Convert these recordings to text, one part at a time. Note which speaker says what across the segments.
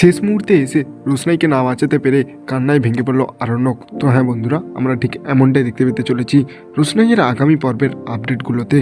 Speaker 1: শেষ মুহূর্তে এসে রোশনাইকে না বাঁচাতে পেরে কান্নায় ভেঙে পড়ল আরণ্যক। তো হ্যাঁ বন্ধুরা, আমরা ঠিক এমনটাই দেখতে পেতে চলেছি রোশনাইয়ের আগামী পর্বের আপডেটগুলোতে।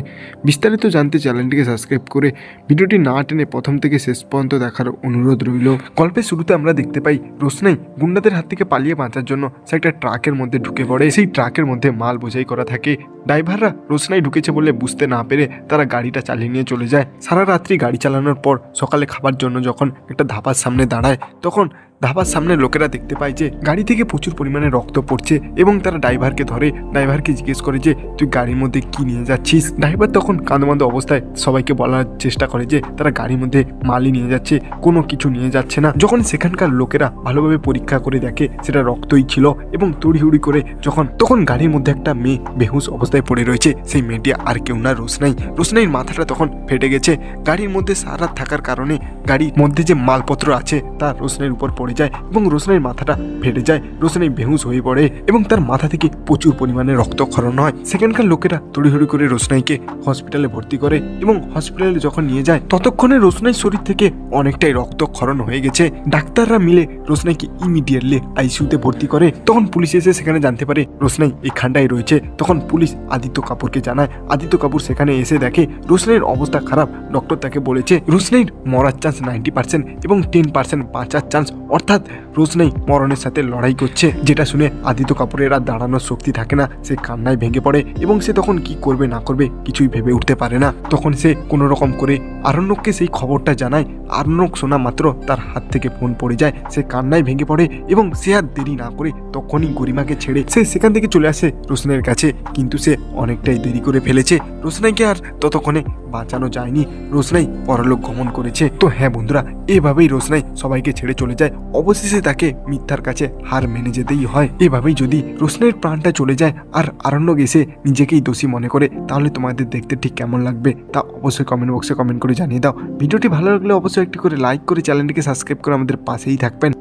Speaker 1: বিস্তারিত জানতে চ্যানেলটিকে সাবস্ক্রাইব করে ভিডিওটি না টেনে প্রথম থেকে শেষ পর্যন্ত দেখার অনুরোধ রইল। গল্পের শুরুতে আমরা দেখতে পাই রোশনাই গুন্ডাদের হাত থেকে পালিয়ে বাঁচার জন্য সে একটা ট্রাকের মধ্যে ঢুকে পড়ে। সেই ট্রাকের মধ্যে মাল বোঝাই করা থাকে। ড্রাইভাররা রোশনাই ঢুকেছে বলে বুঝতে না পেরে তারা গাড়িটা চালিয়ে নিয়ে চলে যায়। সারা রাত্রি গাড়ি চালানোর পর সকালে খাবার জন্য যখন একটা ধাবার সামনে দাঁড়ায়। তখন ধাবার সামনে লোকেরা দেখতে পায় যে গাড়ি থেকে প্রচুর পরিমাণে রক্ত পড়ছে এবং তারা ড্রাইভারকে ধরে ড্রাইভারকে জিজ্ঞেস করে যে, তুই গাড়ির মধ্যে কি নিয়ে যাচ্ছিস? ড্রাইভার তখন কাঁদমান্দ অবস্থায় সবাইকে বলার চেষ্টা করে যে, তারা গাড়ির মধ্যে মালই নিয়ে যাচ্ছে, কোনো কিছু নিয়ে যাচ্ছে না। যখন সেখানকার লোকেরা ভালোভাবে পরীক্ষা করে দেখে সেটা রক্তই ছিল এবং তড়িহুড়ি করে যখন, তখন গাড়ির মধ্যে একটা মেয়ে বেহুশ অবস্থায় পড়ে রয়েছে। সেই মেয়েটি আর কেউ না, রোশনাই। রোশনাইয়ের মাথাটা তখন ফেটে গেছে। গাড়ির মধ্যে সারা থাকার কারণে গাড়ির মধ্যে যে মালপত্র আছে, তা রোশনাইয়ের উপর পড়ে যায় এবং রোশনাইয়ের মাথাটা ফেটে যায়। রোশনাই বেহুশ হয়ে পড়ে এবং তার মাথা থেকে প্রচুর পরিমাণে রক্ত রক্তক্ষরণ হয়। সেখানকার লোকেরা তড়িহড়ি করে রোশনাইকে হসপিটালে ভর্তি করে এবং হসপিটালে যখন নিয়ে যায়, ততক্ষণে রোশনাইয়ের শরীর থেকে অনেকটাই রক্ত রক্তক্ষরণ হয়ে গেছে। ডাক্তাররা মিলে রোশনাইকে ইমিডিয়েটলি আইসিইউতে ভর্তি করে। তখন পুলিশ এসে সেখানে জানতে পারে রোশনাই এখানটায় রয়েছে। তখন পুলিশ আদিত্য কাপুরকে জানায়। আদিত্য কাপুর সেখানে এসে দেখে রোশনাইয়ের অবস্থা খারাপ। ডক্টর তাকে বলেছে রোশনাইর মরার চান্স নাইনটি পার্সেন্ট এবং টেন পার্সেন্ট বাঁচার চান্স অর্থাৎ রোশনাই মরণের সাথে লড়াই করছে। যেটা শুনে আদিত্য কাপুরের আর দাঁড়ানোর শক্তি থাকে না। সে কান্নায় ভেঙে পড়ে এবং সে তখন কি করবে, না করবে কিছুই ভেবে উঠতে পারে না। তখন সে কোনো রকম করে আরণ্যককে সেই খবরটা জানায়। আরণ্যক শোনা মাত্র তার হাত থেকে ফোন পড়ে যায়। সে কান্নায় ভেঙে পড়ে এবং সে আর দেরি না করে তখনই গরিমাকে ছেড়ে সে সেখান থেকে চলে আসে রোশনের কাছে। কিন্তু সে অনেকটাই দেরি করে ফেলেছে। রোশনাইকে আর ততক্ষণে বাঁচানো যায়নি। রোশনাই পরলোক গমন করেছে। তো হ্যাঁ বন্ধুরা, এভাবেই রোশনাই সবাইকে ছেড়ে চলে যায়। অবশেষে তাকে মিথ্যার কাছে হার মেনে যেতেই হয়। এভাবেই যদি রোশনাইয়ের প্রাণটা চলে যায় আর আরণ্যক এসে নিজেকেই দোষী মনে করে, তাহলে তোমাদের দেখতে ঠিক কেমন লাগবে তা অবশ্যই কমেন্ট বক্সে কমেন্ট করে জানিয়ে দাও। ভিডিওটি ভালো লাগলে অবশ্যই একটি করে লাইক করে চ্যানেলটিকে সাবস্ক্রাইব করে আমাদের পাশেই থাকবেন।